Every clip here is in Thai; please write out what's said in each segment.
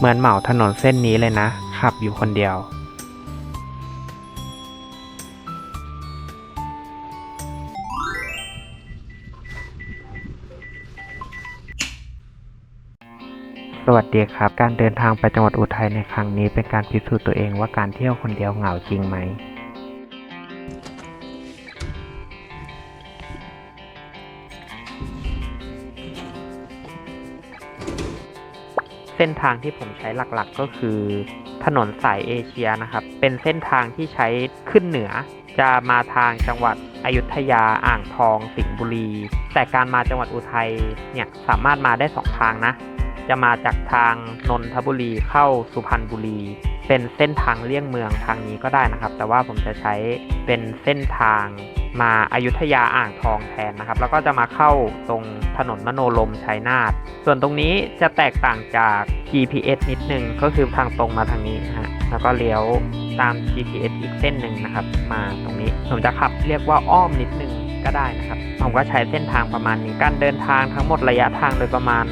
เหมือนเหมาถนนเส้นนี้เลยนะ ขับอยู่คนเดียว สวัสดีครับ การเดินทางไปจังหวัดอุทัยในครั้งนี้เป็นการพิสูจน์ตัวเองว่าการเที่ยวคนเดียวเหงาจริงไหม เส้นทางที่ผมใช้หลักๆ ก็คือ ถนนสายเอเชียนะครับ เป็นเส้นทางที่ใช้ขึ้นเหนือ จะมาทางจังหวัดอยุธยาอ่างทอง สิงห์บุรี แต่การมาจังหวัดอุทัยเนี่ยสามารถมาได้สองทางนะ จะมาจากทางนนทบุรีเข้าสุพรรณบุรี เป็นเส้นทางเลี่ยงเมืองทางนี้ก็ได้นะครับ แต่ว่าผมจะใช้เป็นเส้นทางมาอายุทยาอ่างทองแทนนะครับ แล้วก็จะมาเข้าตรงถนนมโนลมชัยนาทส่วนตรงนี้จะแตกต่างจาก GPS นิดนึงก็คือทางตรงมาทางนี้ฮะแล้วก็เลี้ยวตาม GPS อีกเส้นหนึ่งนะครับ มาตรงนี้ผมจะขับเรียกว่าอ้อมนิดนึง ก็ได้นะครับ ผมก็ใช้เส้นทางประมาณนี้ การเดินทางทั้งหมดระยะทางโดยประมาณ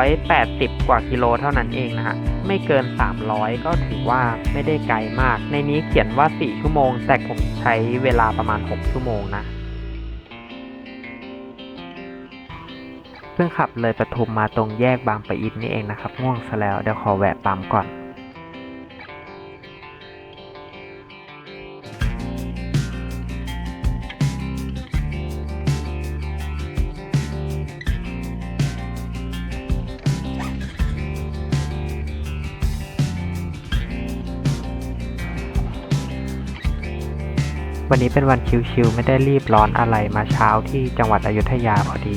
280 กว่ากิโลเท่านั้นเองนะฮะ ไม่เกิน 300 ก็ถือว่าไม่ได้ไกลมาก ในนี้เขียนว่า 4 ชั่วโมง แต่ผมใช้เวลาประมาณ 6 ชั่วโมงนะเพิ่งขับเลยปทุมมาตรงแยกบางปะอินนี่เองนะครับ ง่วงซะแล้ว เดี๋ยวขอแวะปั๊มก่อน วันนี้เป็นวันชิวๆไม่ได้รีบร้อนอะไรมาเช้าที่จังหวัดอยุธยาพอดี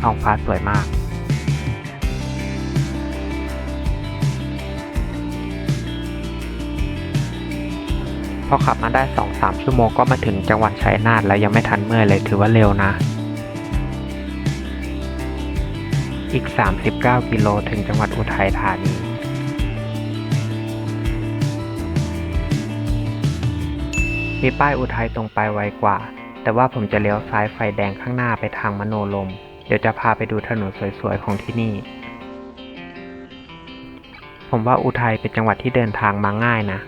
ท้องฟ้าสวยมาก พอขับมาได้ 2-3 ชั่วโมงก็มาถึงจังหวัดชัยนาทแล้วยังไม่ทันเมื่อยเลยถือว่าเร็วนะ อีก 39 กิโลถึงจังหวัดอุทัยธานี มีป้ายอุทัยตรงไปไวกว่า แต่ว่าผมจะเลี้ยวซ้ายไฟแดงข้างหน้าไปทางมโนลม เดี๋ยวจะพาไปดูถนนสวยๆของที่นี่ ผมว่าอุทัยเป็นจังหวัดที่เดินทางมาง่ายนะ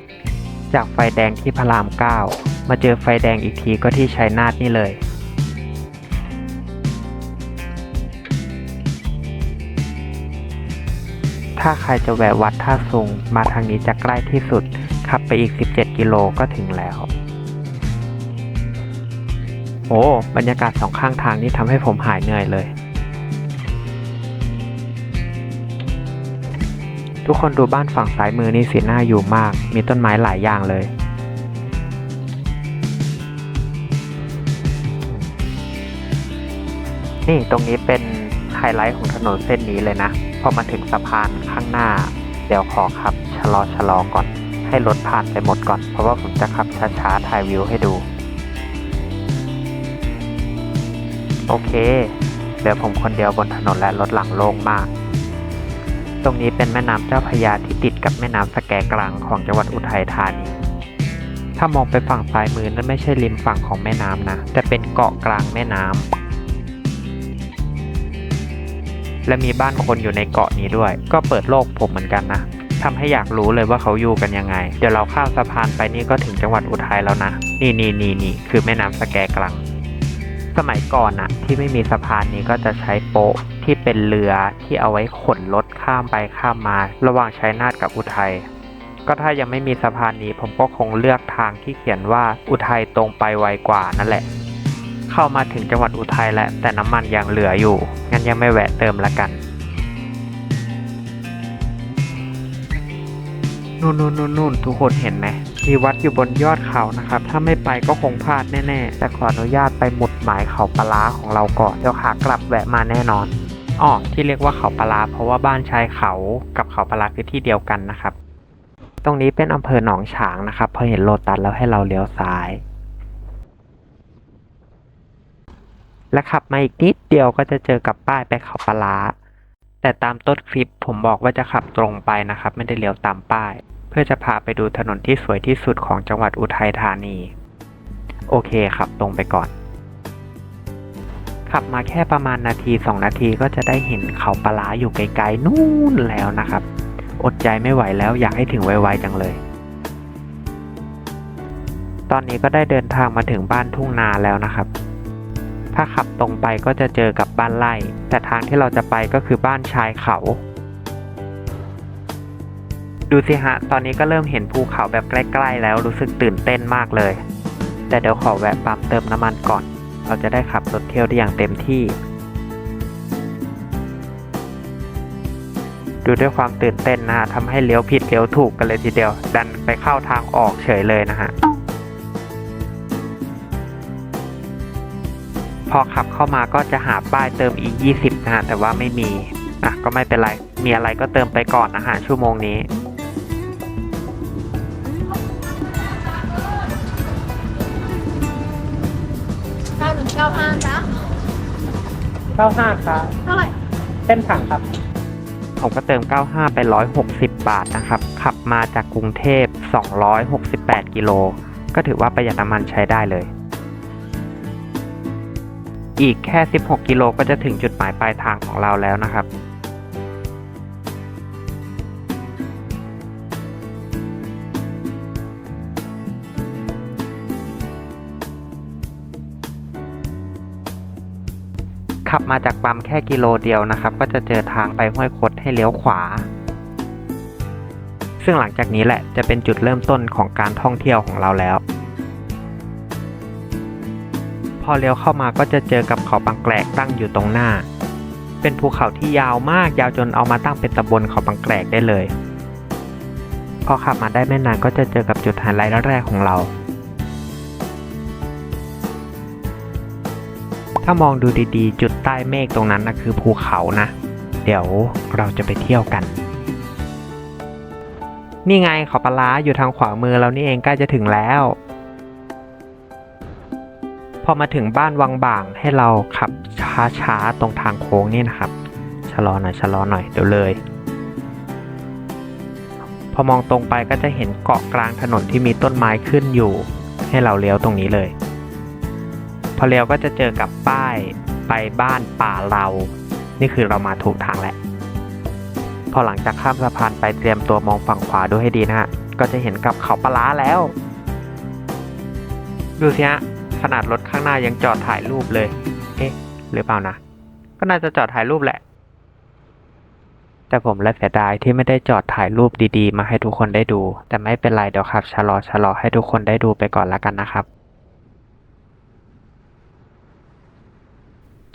จากไฟแดงที่พระราม9มาเจอไฟแดงอีกทีก็ที่ชัยนาทนี่เลยถ้าใครจะแวะวัดท่าซุงมาทางนี้จะใกล้ที่สุด ขับไปอีก 17 กิโลก็ถึงแล้ว โอ้บรรยากาศสองข้างทางนี่ทำให้ผมหายเหนื่อยเลย ทุกคนดูบ้านฝั่งซ้ายมือนี่สีหน้าอยู่มาก มีต้นไม้หลายอย่างเลย นี่ตรงนี้เป็นไฮไลท์ของถนนเส้นนี้เลยนะ พอมาถึงสะพานข้างหน้า เดี๋ยวขอขับชะลอชะลอก่อน ให้รถผ่านไปหมดก่อน เพราะว่าผมจะขับช้าๆถ่ายวิวให้ดู โอเคเดี๋ยวผมคนเดียวบนถนนและรถหลังโล่งมาก ตรงนี้เป็นแม่น้ำเจ้าพระยาที่ติดกับแม่น้ำสแกกลางของจังหวัดอุทัยธานี ถ้ามองไปฝั่งซ้ายมือนั่นไม่ใช่ริมฝั่งของแม่น้ำนะ แต่เป็นเกาะกลางแม่น้ำ และมีบ้านคนอยู่ในเกาะนี้ด้วย ก็เปิดโลกผมเหมือนกันนะทำให้อยากรู้เลยว่าเขาอยู่กันยังไง เดี๋ยวเราข้ามสะพานไปนี่ก็ถึงจังหวัดอุทัยแล้วนะ นี่นี่นี่นี่คือแม่น้ำสแกกลาง สมัยก่อนนะที่ไม่มีสะพานนี้ก็จะใช้โป๊ะที่เป็นเรือที่เอาไว้ขนรถข้ามไปข้ามมา ระหว่างชัยนาทกับอุทัยก็ถ้ายังไม่มีสะพานนี้ผมก็คงเลือกทางที่เขียนว่าอุทัยตรงไปไวกว่านั่นแหละ เข้ามาถึงจังหวัดอุทัยแล้วแต่น้ำมันยังเหลืออยู่ งั้นยังไม่แวะเติมละกันนู่นนู่นนู่นทุกคนเห็นไหม มีวัดอยู่บนยอดเขานะครับ ถ้าไม่ไปก็คงพลาดแน่ๆ แต่ขออนุญาตไปหมุดหมายเขาปลาร้าของเราก่อน เดี๋ยวขากลับแวะมาแน่นอนอ๋อที่เรียกว่าเขาปลาร้าเพราะว่าบ้านชายเขากับเขาปลาร้าคือที่เดียวกันนะครับ ตรงนี้เป็นอำเภอหนองฉางนะครับ พอเห็นโลตัสแล้วให้เราเลี้ยวซ้าย และขับมาอีกนิดเดียวก็จะเจอกับป้ายไปเขาปลาร้าแต่ตามต้นคลิปผมบอกว่าจะขับตรงไปนะครับ ไม่ได้เลี้ยวตามป้าย เพื่อจะพาไปดูถนนที่สวยที่สุดของจังหวัดอุทัยธานี โอเคครับตรงไปก่อน ขับมาแค่ประมาณนาทีสองนาทีก็จะได้เห็นเขาปลาร้าอยู่ไกลๆนู่นแล้วนะครับ อดใจไม่ไหวแล้วอยากให้ถึงไวๆจังเลย ตอนนี้ก็ได้เดินทางมาถึงบ้านทุ่งนาแล้วนะครับถ้าขับตรงไปก็จะเจอกับบ้านไร่ แต่ทางที่เราจะไปก็คือบ้านชายเขา ดูสิฮะ ตอนนี้ก็เริ่มเห็นภูเขาแบบใกล้ ๆ แล้วรู้สึกตื่นเต้นมากเลย แต่เดี๋ยวขอแวะปั๊มเติมน้ำมันก่อน เราจะได้ขับรถเที่ยวได้อย่างเต็มที่ ดูด้วยความตื่นเต้นนะฮะทำให้เลี้ยวผิดเลี้ยวถูกกันเลยทีเดียว ดันไปเข้าทางออกเฉยเลยนะฮะ พอขับเข้ามาก็จะหาป้ายเติม e 20นะฮะแต่ว่าไม่มีอะก็ไม่เป็นไร มีอะไรก็เติมไปก่อนนะฮะชั่วโมงนี้ 95ครับเท่าไหร่เส้นถังครับ ผมก็เติม 95 ไป 160 บาทนะครับ ขับมาจากกรุงเทพ 268 กิโล ก็ถือว่าประหยัดน้ำมันใช้ได้เลย อีกแค่ 16 กิโลก็จะถึงจุดหมายปลายทางของเราแล้วนะครับ ขับมาจากปั๊มแค่กิโลเดียวนะครับ ก็จะเจอทางไปห้วยคดให้เลี้ยวขวา ซึ่งหลังจากนี้แหละจะเป็นจุดเริ่มต้นของการท่องเที่ยวของเราแล้ว พอเลี้ยวเข้ามาก็จะเจอกับเขาบางแกลกตั้งอยู่ตรงหน้า เป็นภูเขาที่ยาวมากยาวจนเอามาตั้งเป็นตำบลเขาบางแกลกได้เลย พอขับมาได้ไม่นานก็จะเจอกับจุดไฮไลท์แรกของเรา ถ้ามองดูดีๆ จุดใต้เมฆตรงนั้นนะคือภูเขานะ เดี๋ยวเราจะไปเที่ยวกัน นี่ไงเขาปลาร้าอยู่ทางขวามือเรานี่เองใกล้จะถึงแล้ว พอมาถึงบ้านวังบ่างให้เราขับช้าๆตรงทางโค้งนี่นะครับชะลอหน่อยชะลอหน่อยเดี๋ยวเลยพอมองตรงไปก็จะเห็นเกาะกลางถนนที่มีต้นไม้ขึ้นอยู่ ให้เราเลี้ยวตรงนี้เลย พอเลี้ยวก็จะเจอกับป้ายไปบ้านป่าเรา นี่คือเรามาถูกทางแล้วพอหลังจากข้ามสะพานไปเตรียมตัวมองฝั่งขวาดูให้ดีนะฮะ ก็จะเห็นกับเขาปลาร้าแล้ว ดูสิฮะ ขนาดรถข้างหน้ายังจอดถ่ายรูปเลย เอ๊ะ หรือเปล่านะ ก็น่าจะจอดถ่ายรูปแหละ แต่ผมและเสียดายที่ไม่ได้จอดถ่ายรูปดีๆ มาให้ทุกคนได้ดู แต่ไม่เป็นไรเดี๋ยวขับชะลอชะลอให้ทุกคนได้ดูไปก่อนละกันนะครับ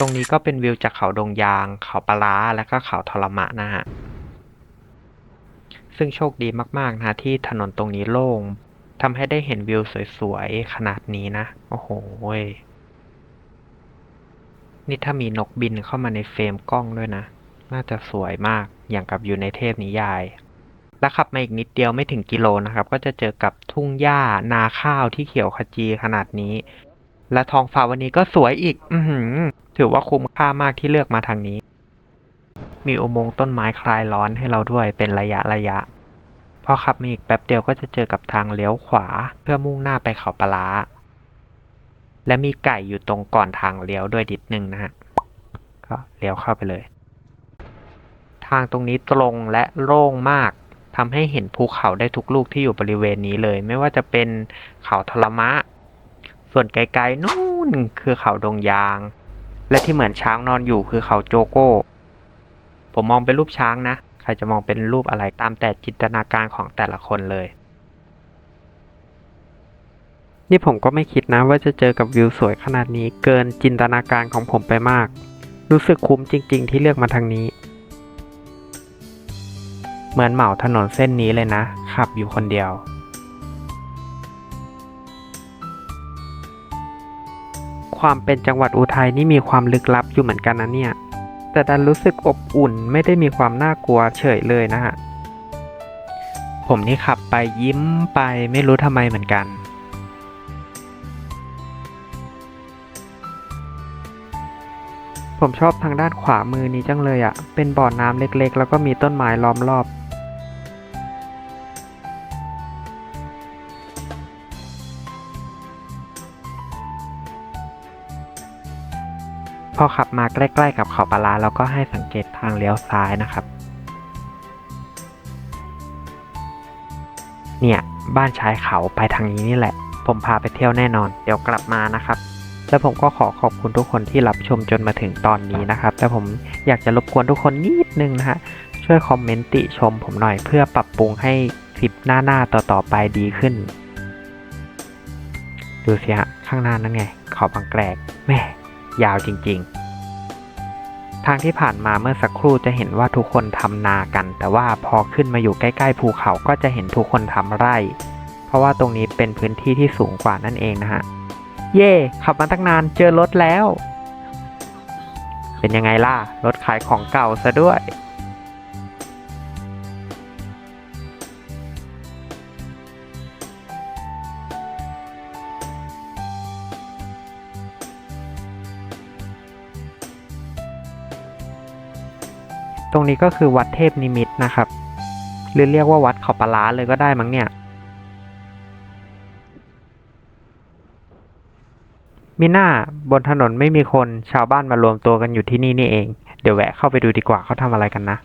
รงนี้ก็เป็นวิวจากเขาดงยาง เขาปลาร้าและก็เขาทรมะนะฮะ ซึ่งโชคดีมากๆนะที่ถนนตรงนี้โล่งทำให้ได้เห็นวิวสวยๆ ขนาดนี้นะ โอ้โห้นี่ถ้ามีนกบินเข้ามาในเฟรมกล้องด้วยนะ น่าจะสวยมากอย่างกับอยู่ในเทพนิยาย และขับมาอีกนิดเดียวไม่ถึงกิโลนะครับ ก็จะเจอกับทุ่งหญ้านาข้าวที่เขียวขจีขนาดนี้ และท้องฟ้าวันนี้ก็สวยอีก อืถือว่าคุ้มค่ามากที่เลือกมาทางนี้ มีอุโมงค์ต้นไม้คลายร้อนให้เราด้วยเป็นระยะระยะ พอขับมาอีกแป๊บเดียวก็จะเจอกับทางเลี้ยวขวาเพื่อมุ่งหน้าไปเขาปลาร้าและมีไก่อยู่ตรงก่อนทางเลี้ยวด้วยดิดนึงนะฮะ ก็เลี้ยวเข้าไปเลย ทางตรงนี้ตรงและโล่งมากทำให้เห็นภูเขาได้ทุกลูกที่อยู่บริเวณนี้เลย ไม่ว่าจะเป็นเขาทรมะ ส่วนไกลๆนู่นคือเขาดงยาง และที่เหมือนช้างนอนอยู่คือเขาโจโก้ ผมมองเป็นรูปช้างนะ ใครจะมองเป็นรูปอะไรตามแต่จินตนาการของแต่ละคนเลย นี่ผมก็ไม่คิดนะว่าจะเจอกับวิวสวยขนาดนี้เกินจินตนาการของผมไปมาก รู้สึกคุ้มจริง ๆ ที่เลือกมาทางนี้ เหมือนเหมาถนนเส้นนี้เลยนะ ขับอยู่คนเดียว ความเป็นจังหวัดอุทัยนี่มีความลึกลับอยู่เหมือนกันนะเนี่ย แต่ดันรู้สึกอบอุ่นไม่ได้มีความน่ากลัวเฉยเลยนะฮะ ผมนี่ขับไปยิ้มไปไม่รู้ทำไมเหมือนกัน ผมชอบทางด้านขวามือนี้จังเลยอะ่ะ เป็นบ่อน้ำเล็กๆ แล้วก็มีต้นไม้ล้อมรอบ พอขับมาใกล้ๆกับเขาปลาร้าเราก็ให้สังเกตทางเลี้ยวซ้ายนะครับ เนี่ยบ้านชายเขาไปทางนี้นี่แหละ ผมพาไปเที่ยวแน่นอน เดี๋ยวกลับมานะครับ แล้วผมก็ขอขอบคุณทุกคนที่รับชมจนมาถึงตอนนี้นะครับ แต่ผมอยากจะรบกวนทุกคนนิดนึงนะฮะ ช่วยคอมเมนต์ติชมผมหน่อยเพื่อปรับปรุงให้คลิปหน้าๆต่อๆไปดีขึ้น ดูสิฮะข้างหน้านั่นไงเขาบางแกรกแม่ ยาวจริงๆ ทางที่ผ่านมาเมื่อสักครู่จะเห็นว่าทุกคนทำนากัน แต่ว่าพอขึ้นมาอยู่ใกล้ๆภูเขาก็จะเห็นทุกคนทำไร่ เพราะว่าตรงนี้เป็นพื้นที่ที่สูงกว่านั่นเองนะฮะ เย่ขับมาตั้งนานเจอรถแล้ว เป็นยังไงล่ะ รถขายของเก่าซะด้วย รงนี้ก็คือวัดเทพนิมิตนะครับ หรือเรียกว่าวัดเขาปลาร้าเลยก็ได้มั้งเนี่ยมิน่าบนถนนไม่มีคนชาวบ้านมารวมตัวกันอยู่ที่นี่นี่เอง เดี๋ยวแวะเข้าไปดูดีกว่าเขาทำอะไรกันนะ